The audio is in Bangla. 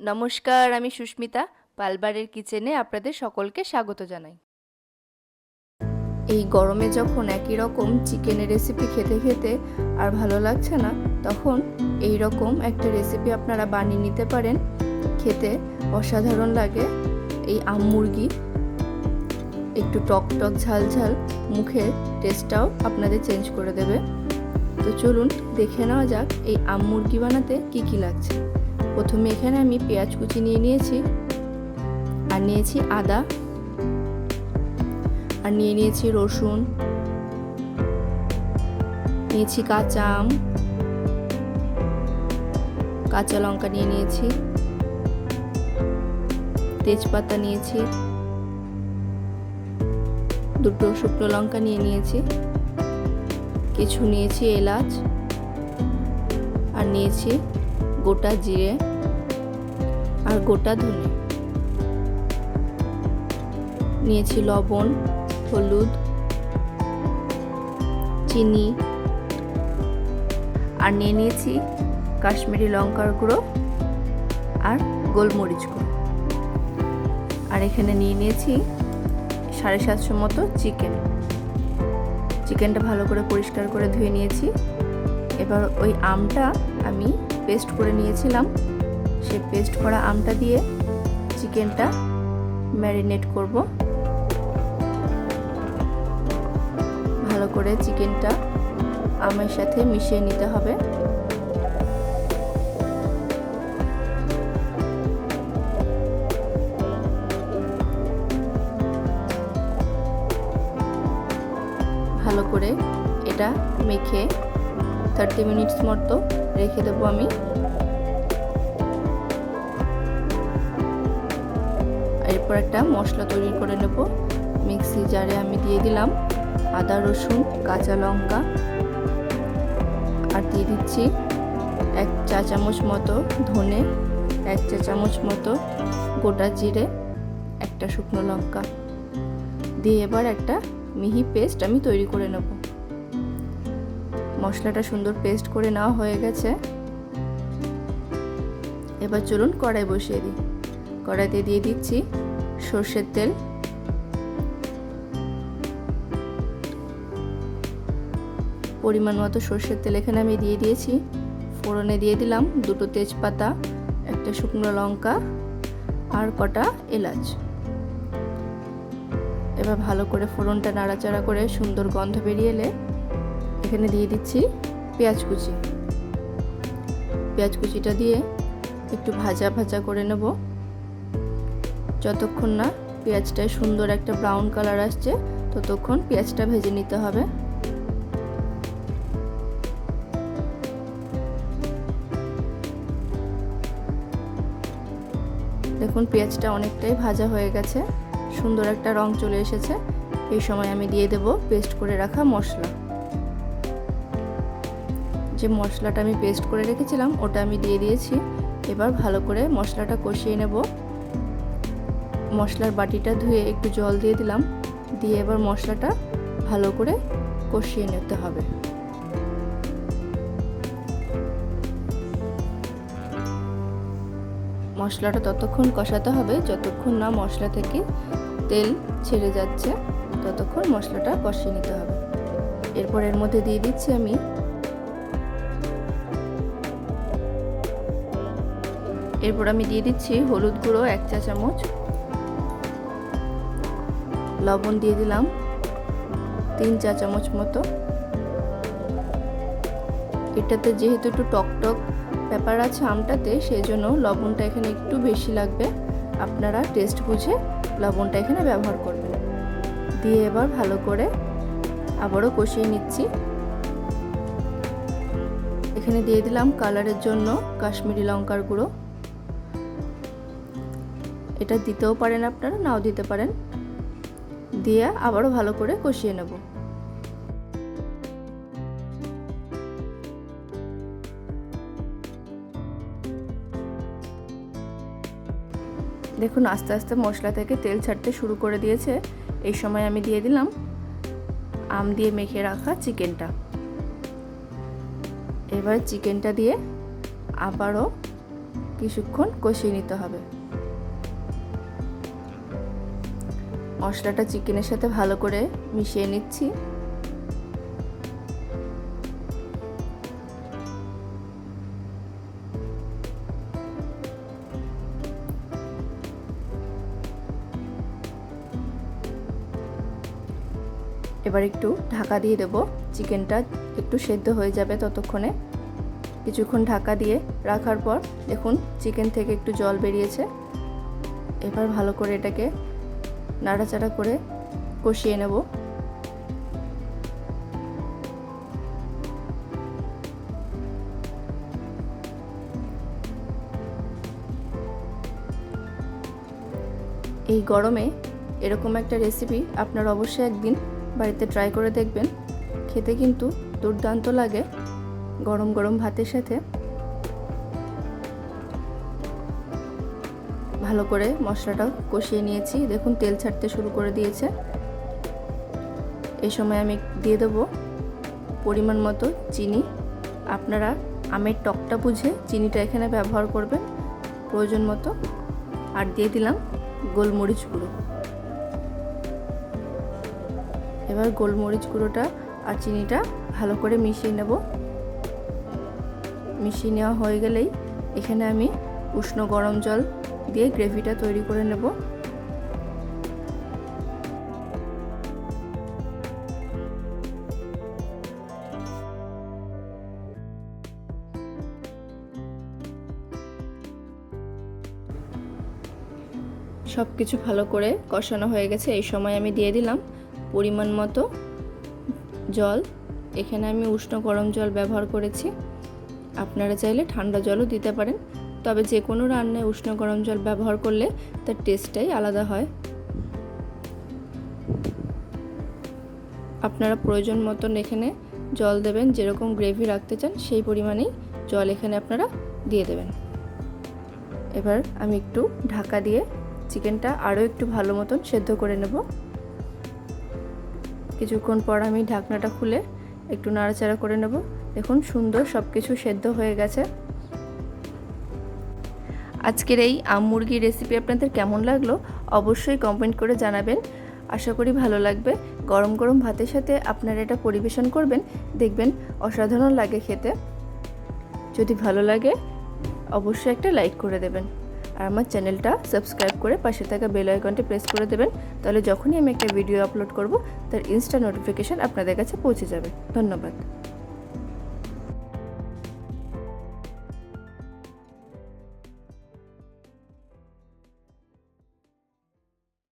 নমস্কার, আমি সুস্মিতা পালবারের কিচেনে আপনাদের সকলকে স্বাগত জানাই। এই গরমে যখন একই রকম চিকেনের রেসিপি খেতে খেতে আর ভালো লাগছে না, তখন এই রকম একটা রেসিপি আপনারা বানিয়ে নিতে পারেন। খেতে অসাধারণ লাগে এই আম মুরগি। একটু টক টক, ঝাল ঝাল মুখের টেস্টটাও আপনাদের চেঞ্জ করে দেবে। তো চলুন দেখে নেওয়া যাক এই আম মুরগি বানাতে কী কী লাগছে। প্রথমে এখানে আমি পেঁয়াজ কুচি নিয়ে নিয়েছি, আর নিয়েছি আদা, আর নিয়ে নিয়েছি রসুন, নিয়েছি কাঁচা আম, কাঁচা লঙ্কা নিয়ে নিয়েছি, তেজপাতা নিয়েছি, দুটো শুকনো লঙ্কা নিয়ে নিয়েছি, কিছু নিয়েছি এলাচ, আর নিয়েছি গোটা জিরে আর গোটা ধনে। নিয়েছি লবণ, হলুদ, চিনি আর নিয়ে নিয়েছি কাশ্মীরি লঙ্কার গুঁড়ো আর গোলমরিচ গুঁড়ো। আর এখানে নিয়ে নিয়েছি সাড়ে সাতশো মতো চিকেন। চিকেনটা ভালো করে পরিষ্কার করে ধুয়ে নিয়েছি। এবার ওই আমটা আমি পেস্ট করে নিয়েছিলাম। সেই পেস্ট করা আমটা দিয়ে চিকেনটা ম্যারিনেট করব। ভালো করে চিকেনটা আমের সাথে মিশিয়ে নিতে হবে। ভালো করে এটা মেখে থার্টি মিনিটস মতো রেখে দেবো আমি। এরপর একটা মশলা তৈরি করে নেব। মিক্সি জারে আমি দিয়ে দিলাম আদা, রসুন, কাঁচা লঙ্কা। আর দিয়ে দিচ্ছি এক চা চামচ মতো ধনে, এক চা চামচ মতো গোটা জিরে, একটা শুকনো লঙ্কা। দিয়ে এবার একটা মিহি পেস্ট আমি তৈরি করে নেব। মশলাটা সুন্দর পেস্ট করে নেওয়া হয়ে গেছে। এবার চলুন কড়াই বসিয়ে দিই। কড়াইতে দিয়ে দিচ্ছি সর্ষের তেল। পরিমাণ মতো সর্ষের তেল এখানে আমি দিয়ে দিয়েছি। ফোড়নে দিয়ে দিলাম দুটো তেজপাতা, একটা শুকনো লঙ্কা আর কটা এলাচ। এবার ভালো করে ফোড়নটা নাড়াচাড়া করে সুন্দর গন্ধ বেরিয়ে এলে এখানে দিয়ে দিচ্ছি পেঁয়াজ কুচি। পেঁয়াজ কুচিটা দিয়ে একটু ভাজা ভাজা করে নেব। যতক্ষণ না পেঁয়াজটায় সুন্দর একটা ব্রাউন কালার আসছে, ততক্ষণ পেঁয়াজটা ভেজে নিতে হবে। দেখুন পেঁয়াজটা অনেকটাই ভাজা হয়ে গেছে, সুন্দর একটা রং চলে এসেছে। এই সময় আমি দিয়ে দেব পেস্ট করে রাখা মশলা। যে মশলাটা আমি পেস্ট করে রেখেছিলাম, ওটা আমি দিয়ে দিয়েছি। এবার ভালো করে মশলাটা কষিয়ে নেব। মশলার বাটিটা ধুয়ে একটু জল দিয়ে দিলাম। দিয়ে এবার মশলাটা ভালো করে কষিয়ে নিতে হবে। মশলাটা ততক্ষণ কষাতে হবে, যতক্ষণ না মশলা থেকে তেল ছেড়ে যাচ্ছে, ততক্ষণ মশলাটা কষিয়ে নিতে হবে। এরপর এর মধ্যে দিয়ে দিচ্ছি আমি এরপর আমি দিয়ে দিচ্ছি হলুদ গুঁড়ো, এক চা চামচ। লবণ দিয়ে দিলাম তিন চা চামচ মতো। এটাতে যেহেতু একটু টক টক ব্যাপার আছে আমটাতে সেই জন্য লবণটা এখানে একটু বেশি লাগবে। আপনারা টেস্ট বুঝে লবণটা এখানে ব্যবহার করবেন। দিয়ে এবার ভালো করে আবারও কষিয়ে নিচ্ছি। এখানে দিয়ে দিলাম কালারের জন্য কাশ্মীরি লঙ্কার গুঁড়ো। এটা দিতেও পারেন আপনারা, নাও দিতে পারেন। দিয়ে আবারও ভালো করে কষিয়ে নেব। দেখুন, আস্তে আস্তে মশলা থেকে তেল ছাড়তে শুরু করে দিয়েছে। এই সময় আমি দিয়ে দিলাম আম দিয়ে মেখে রাখা চিকেনটা। এবার চিকেনটা দিয়ে আবারও কিছুক্ষণ কষিয়ে নিতে হবে। মশলাটা চিকেনের সাথে ভালো করে মিশিয়ে নিচ্ছি। এবার একটু ঢাকা দিয়ে দেবো। চিকেনটা একটু সেদ্ধ হয়ে যাবে ততক্ষণে। কিছুক্ষণ ঢাকা দিয়ে রাখার পর দেখুন, চিকেন থেকে একটু জল বেরিয়েছে। এবার ভালো করে এটাকে নাড়াচাড়া করে কষিয়ে নেব। এই গরমে এরকম একটা রেসিপি আপনারা অবশ্যই একদিন বাড়িতে ট্রাই করে দেখবেন। খেতে কিন্তু দুর্দান্ত লাগে গরম গরম ভাতের সাথে। ভালো করে মশলাটা কষিয়ে নিয়েছি। দেখুন, তেল ছাড়তে শুরু করে দিয়েছে। এই সময় আমি দিয়ে দেবো পরিমাণ মতো চিনি। আপনারা আমের টকটা বুঝে চিনিটা এখানে ব্যবহার করবেন প্রয়োজন মতো। আর দিয়ে দিলাম গোলমরিচ গুঁড়ো। এবার গোলমরিচ গুঁড়োটা আর চিনিটা ভালো করে মিশিয়ে নেব। মিশিয়ে নেওয়া হয়ে গেলেই এখানে আমি উষ্ণ গরম জল দিয়ে গ্রেভিটা তৈরি করে নেব। সব কিছু ভালো করে কষানো হয়ে গেছে, এই সময় আমি দিয়ে দিলাম পরিমাণ মতো জল। এখানে আমি উষ্ণ গরম জল ব্যবহার করেছি। আপনারা চাইলে ঠান্ডা জলও দিতে পারেন। তবে যে কোনো রান্নায় উষ্ণ গরম জল ব্যবহার করলে তার টেস্টটাই আলাদা হয়। আপনারা প্রয়োজন মতন এখানে জল দেবেন, যেরকম গ্রেভি রাখতে চান সেই পরিমাণেই জল এখানে আপনারা দিয়ে দেবেন। এবার আমি একটু ঢাকা দিয়ে চিকেনটা আরও একটু ভালো মতন সেদ্ধ করে নেব। কিছুক্ষণ পর আমি ঢাকনাটা খুলে একটু নাড়াচাড়া করে নেব। দেখুন সুন্দর সব কিছু সেদ্ধ হয়ে গেছে। আজকের এই আম মুরগির রেসিপি আপনাদের কেমন লাগল অবশ্যই কমেন্ট করে জানাবেন। আশা করি ভালো লাগবে। গরম গরম ভাতের সাথে আপনারা এটা পরিবেশন করবেন, দেখবেন অসাধারণ লাগে খেতে। যদি ভালো লাগে, অবশ্যই একটা লাইক করে দেবেন। আর আমার চ্যানেলটা সাবস্ক্রাইব করে পাশে থাকা বেল আইকনটি প্রেস করে দেবেন, তাহলে যখনই আমি একটা ভিডিও আপলোড করব, তার ইনস্টা নোটিফিকেশান আপনাদের কাছে পৌঁছে যাবে। ধন্যবাদ।